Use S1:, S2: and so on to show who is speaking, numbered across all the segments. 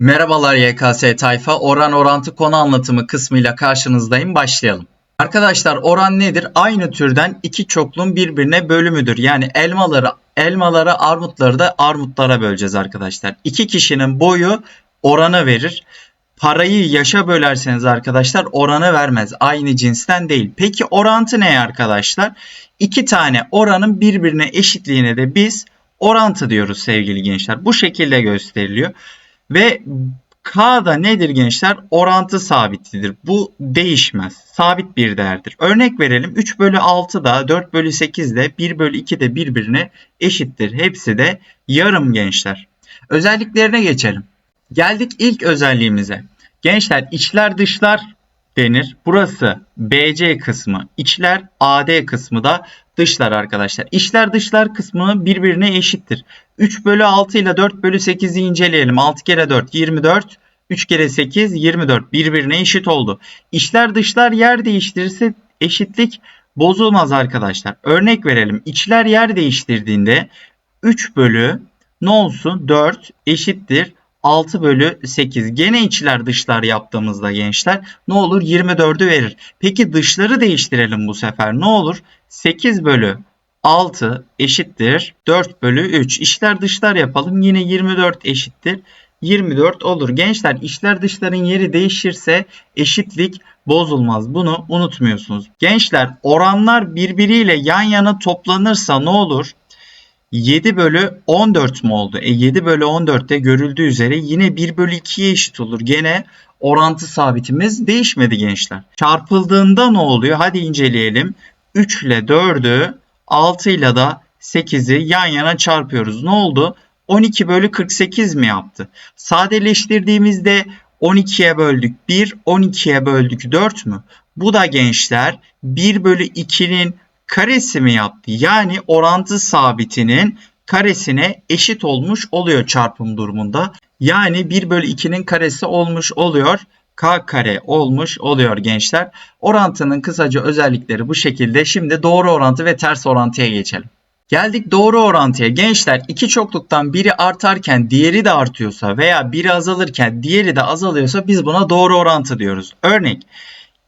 S1: Merhabalar YKS tayfa. Oran orantı konu anlatımı kısmıyla karşınızdayım. Başlayalım. Arkadaşlar oran nedir? Aynı türden iki çokluğun birbirine bölümüdür. Yani elmaları elmaları armutları da armutlara böleceğiz arkadaşlar. İki kişinin boyu oranı verir. Parayı yaşa bölerseniz arkadaşlar oranı vermez. Aynı cinsten değil. Peki orantı ne arkadaşlar? İki tane oranın birbirine eşitliğine de biz orantı diyoruz sevgili gençler. Bu şekilde gösteriliyor. Ve K da nedir gençler? Orantı sabitidir. Bu değişmez. Sabit bir değerdir. Örnek verelim. 3 bölü 6 da 4 bölü 8 de 1 bölü 2 de birbirine eşittir. Hepsi de yarım gençler. Özelliklerine geçelim. Geldik ilk özelliğimize. Gençler içler dışlar denir. Burası BC kısmı, içler AD kısmı da dışlar arkadaşlar. İçler dışlar kısmı birbirine eşittir. 3 bölü 6 ile 4 bölü 8'i inceleyelim. 6 kere 4 24. 3 kere 8 24 birbirine eşit oldu. İçler dışlar yer değiştirirse eşitlik bozulmaz arkadaşlar. Örnek verelim. İçler yer değiştirdiğinde 3 bölü ne olsun 4 eşittir 6 bölü 8. Gene içler dışlar yaptığımızda gençler ne olur 24'ü verir. Peki dışları değiştirelim bu sefer ne olur? 8 bölü 6 eşittir 4 bölü 3. İçler dışlar yapalım yine 24 eşittir 24 olur. Gençler içler dışların yeri değişirse eşitlik bozulmaz. Bunu unutmuyorsunuz. Gençler oranlar birbiriyle yan yana toplanırsa ne olur? 7 bölü 14 mu oldu? E 7 bölü 14'te görüldüğü üzere yine 1 bölü 2'ye eşit olur. Gene orantı sabitimiz değişmedi gençler. Çarpıldığında ne oluyor? Hadi inceleyelim. 3 ile 4'ü 6 ile da 8'i yan yana çarpıyoruz. Ne oldu? 12 bölü 48 mi yaptı? Sadeleştirdiğimizde 12'ye böldük 1, 12'ye böldük 4 mü? Bu da gençler 1 bölü 2'nin karesi mi yaptı? Yani orantı sabitinin karesine eşit olmuş oluyor çarpım durumunda. Yani 1 bölü 2'nin karesi olmuş oluyor. K kare olmuş oluyor gençler. Orantının kısaca özellikleri bu şekilde. Şimdi doğru orantı ve ters orantıya geçelim. Geldik doğru orantıya. Gençler iki çokluktan biri artarken diğeri de artıyorsa veya biri azalırken diğeri de azalıyorsa biz buna doğru orantı diyoruz. Örnek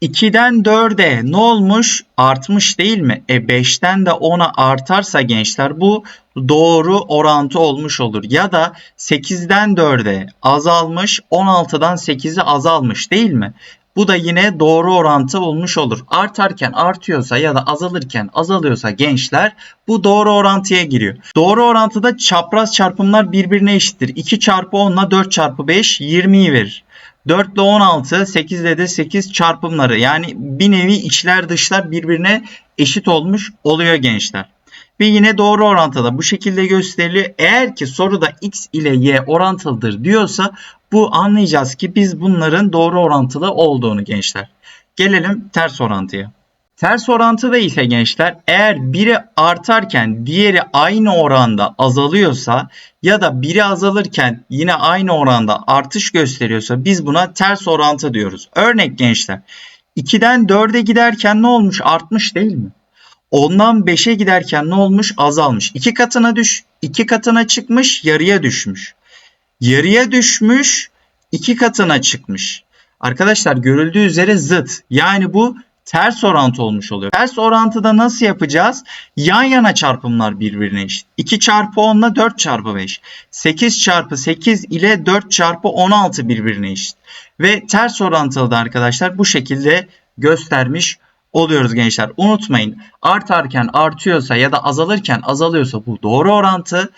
S1: 2'den 4'e ne olmuş? Artmış değil mi? E 5'ten de 10'a artarsa gençler bu doğru orantı olmuş olur. Ya da 8'den 4'e azalmış, 16'dan 8'e azalmış değil mi? Bu da yine doğru orantı olmuş olur. Artarken artıyorsa ya da azalırken azalıyorsa gençler bu doğru orantıya giriyor. Doğru orantıda çapraz çarpımlar birbirine eşittir. 2 çarpı 10 ile 4 çarpı 5 20'yi verir. 4 ile 16, 8 ile de 8 çarpımları yani bir nevi içler dışlar birbirine eşit olmuş oluyor gençler. Ve yine doğru orantıda bu şekilde gösteriliyor. Eğer ki soruda x ile y orantılıdır diyorsa bu anlayacağız ki biz bunların doğru orantılı olduğunu gençler. Gelelim ters orantıya. Ters orantıda ise gençler eğer biri artarken diğeri aynı oranda azalıyorsa ya da biri azalırken yine aynı oranda artış gösteriyorsa biz buna ters orantı diyoruz. Örnek gençler 2'den 4'e giderken ne olmuş artmış değil mi? 10'dan 5'e giderken ne olmuş azalmış. 2 katına düş 2 katına çıkmış yarıya düşmüş. Yarıya düşmüş 2 katına çıkmış. Arkadaşlar görüldüğü üzere zıt. Yani bu ters orantı olmuş oluyor. Ters orantıda nasıl yapacağız? Yan yana çarpımlar birbirine eşit. 2 çarpı 10 ile 4 çarpı 5. 8 çarpı 8 ile 4 çarpı 16 birbirine eşit. Ve ters orantılı da arkadaşlar bu şekilde göstermiş oluyoruz gençler. Unutmayın artarken artıyorsa ya da azalırken azalıyorsa bu doğru orantı.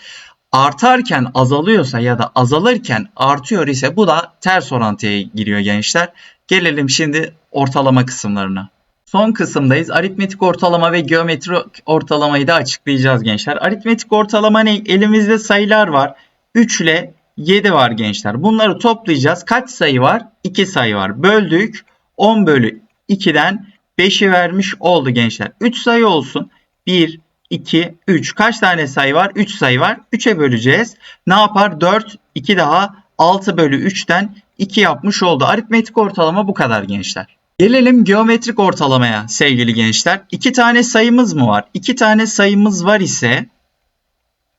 S1: Artarken azalıyorsa ya da azalırken artıyor ise bu da ters orantıya giriyor gençler. Gelelim şimdi ortalama kısımlarına. Son kısımdayız. Aritmetik ortalama ve geometrik ortalamayı da açıklayacağız gençler. Aritmetik ortalama ne? Elimizde sayılar var. 3 ile 7 var gençler. Bunları toplayacağız. Kaç sayı var? 2 sayı var. Böldük. 10 bölü 2'den 5'i vermiş oldu gençler. 3 sayı olsun. 1, 2, 3. Kaç tane sayı var? 3 sayı var. 3'e böleceğiz. Ne yapar? 4, 2 daha 6 bölü 3'ten 2 yapmış oldu. Aritmetik ortalama bu kadar gençler. Gelelim geometrik ortalamaya sevgili gençler. 2 tane sayımız mı var? 2 tane sayımız var ise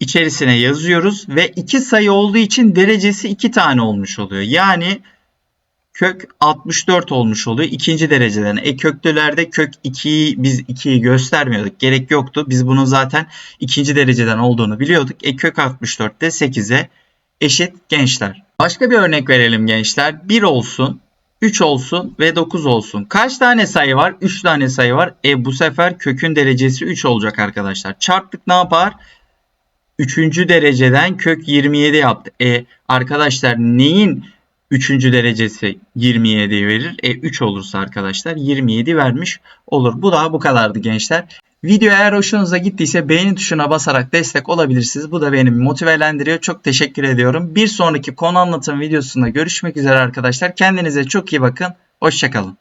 S1: içerisine yazıyoruz ve iki sayı olduğu için derecesi iki tane olmuş oluyor. Yani kök 64 olmuş oluyor ikinci dereceden. E köklülerde kök 2'yi biz 2'yi göstermiyorduk. Gerek yoktu. Biz bunun zaten ikinci dereceden olduğunu biliyorduk. E kök 64 de 8'e eşit gençler. Başka bir örnek verelim gençler. 1 olsun, 3 olsun ve 9 olsun. Kaç tane sayı var? 3 tane sayı var. E bu sefer kökün derecesi 3 olacak arkadaşlar. Çarptık ne yapar? 3. dereceden kök 27 yaptı. E arkadaşlar neyin 3. derecesi 27 verir? E 3 olursa arkadaşlar 27 vermiş olur. Bu da bu kadardı gençler. Video eğer hoşunuza gittiyse beğeni tuşuna basarak destek olabilirsiniz. Bu da beni motivelendiriyor. Çok teşekkür ediyorum. Bir sonraki konu anlatım videosunda görüşmek üzere arkadaşlar. Kendinize çok iyi bakın. Hoşçakalın.